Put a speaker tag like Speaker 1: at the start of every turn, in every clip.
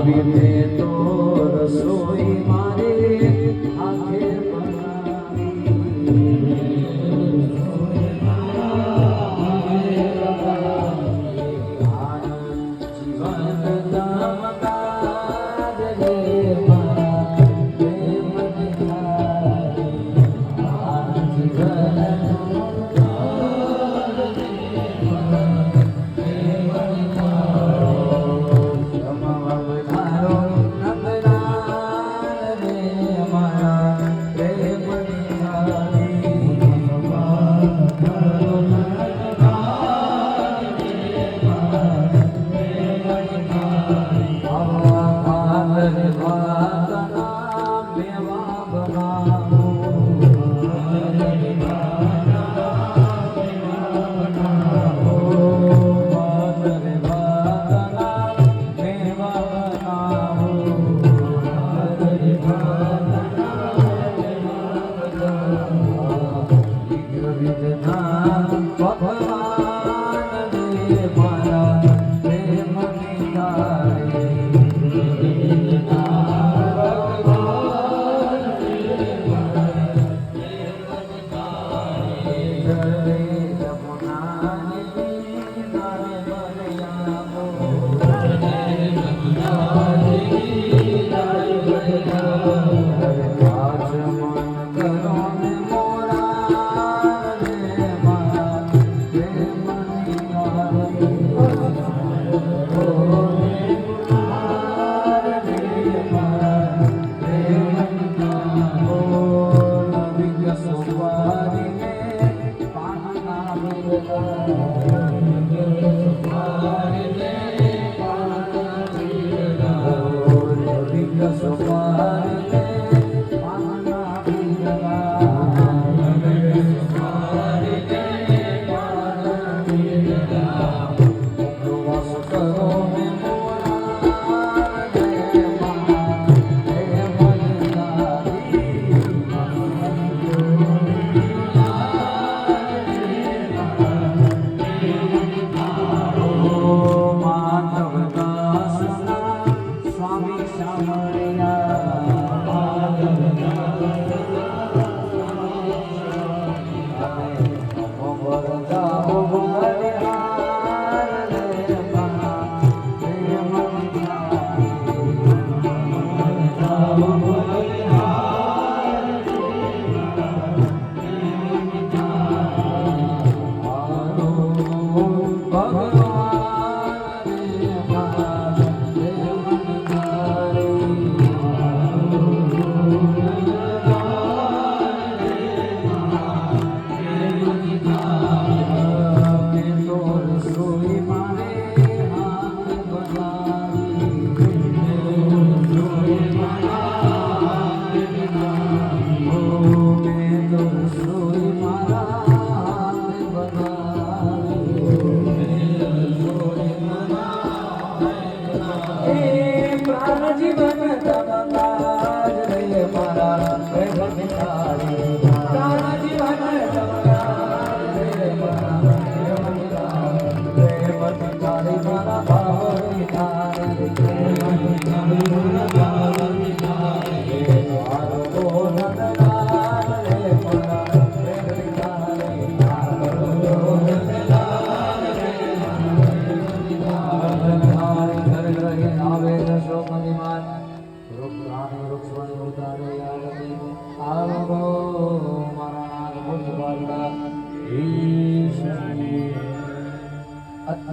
Speaker 1: આવી તે તો રસોઈમાં સ્વામી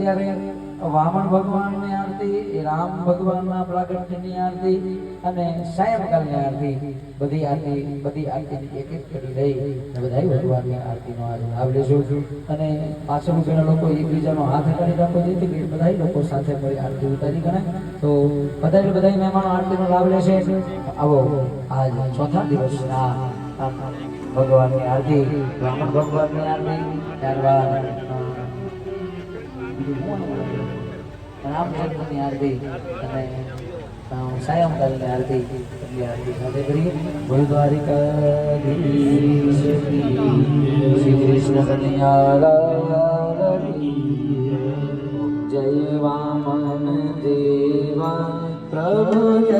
Speaker 1: અત્યારે વામન ભગવાનની આરતી રામ ભગવાનના પ્રાગટ્યની આરતી અને સાયંકાળની આરતી, બધી આરતી, બધી આરતીની એક એક કરી લઈ બધાય ભગવાનની આરતીનો લાભ લેજો. અને પાછળ ઘણા લોકો એકબીજાનો હાથ કરી રાખો જેથી કે બધાય લોકો સાથે મળી આરતી ઉતારી ગણે તો બધા બધાય મહેમાનો આરતીનો લાભ લેશે. આવો, આજ ચોથા દિવસના ભગવાનની આરતી બ્રાહ્મણ ભગવાનની આરતી, ત્યારબાદ રામચંદ્રની આરતી અને અ, સાયંકાળની આરતી એટલી આરતી સાથે કરીએ. ગુરુદ્વારિકાધીશ શ્રી કૃષ્ણ કનૈયા જય વામન દેવા પ્રભુ જય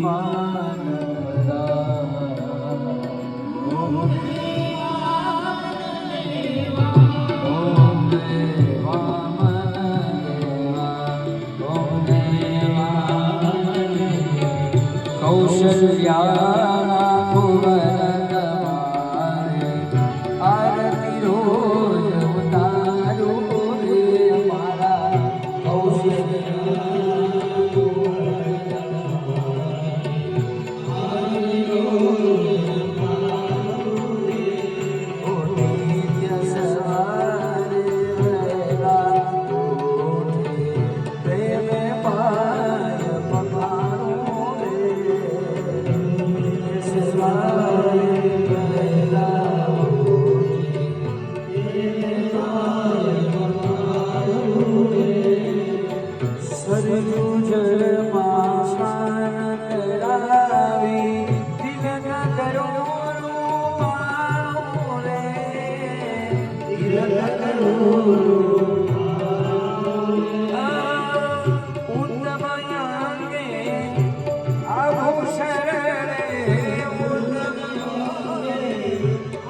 Speaker 1: 花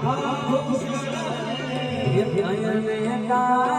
Speaker 1: I am a man.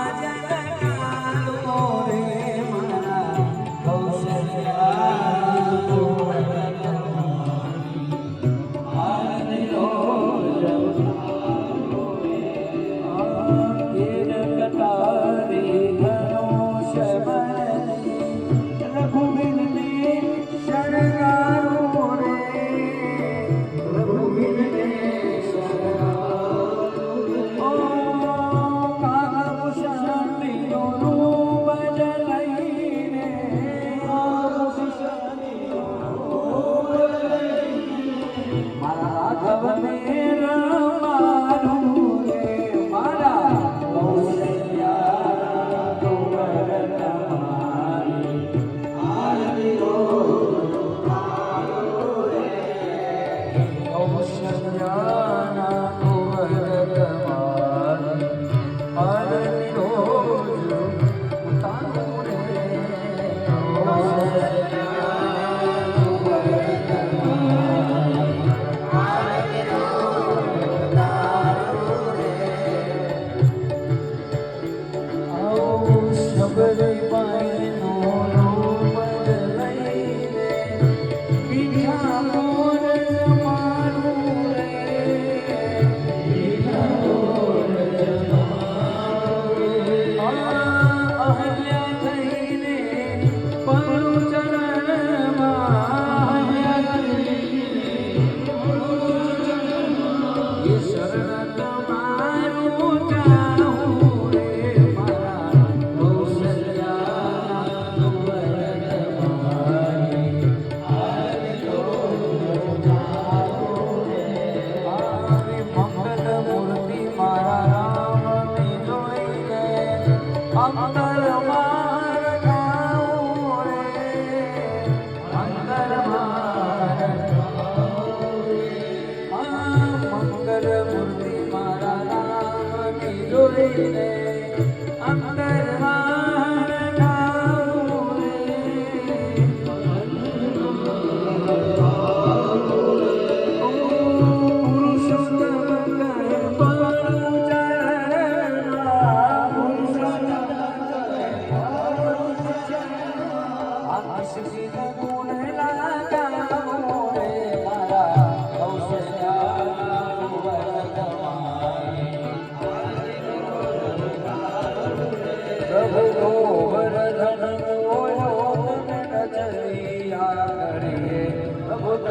Speaker 1: Allah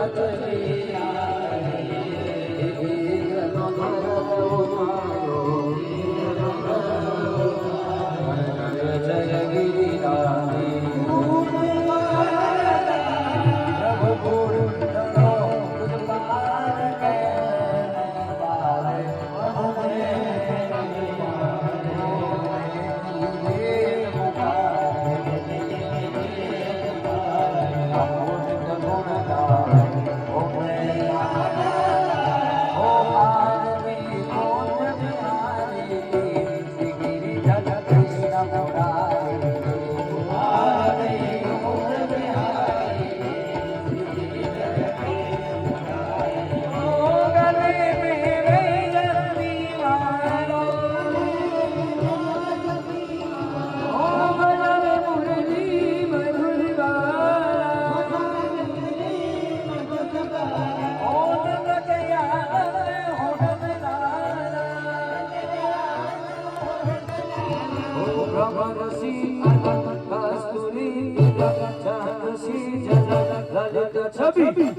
Speaker 1: પ્રભુ કમરસી કસ્તુરી જગત
Speaker 2: છબી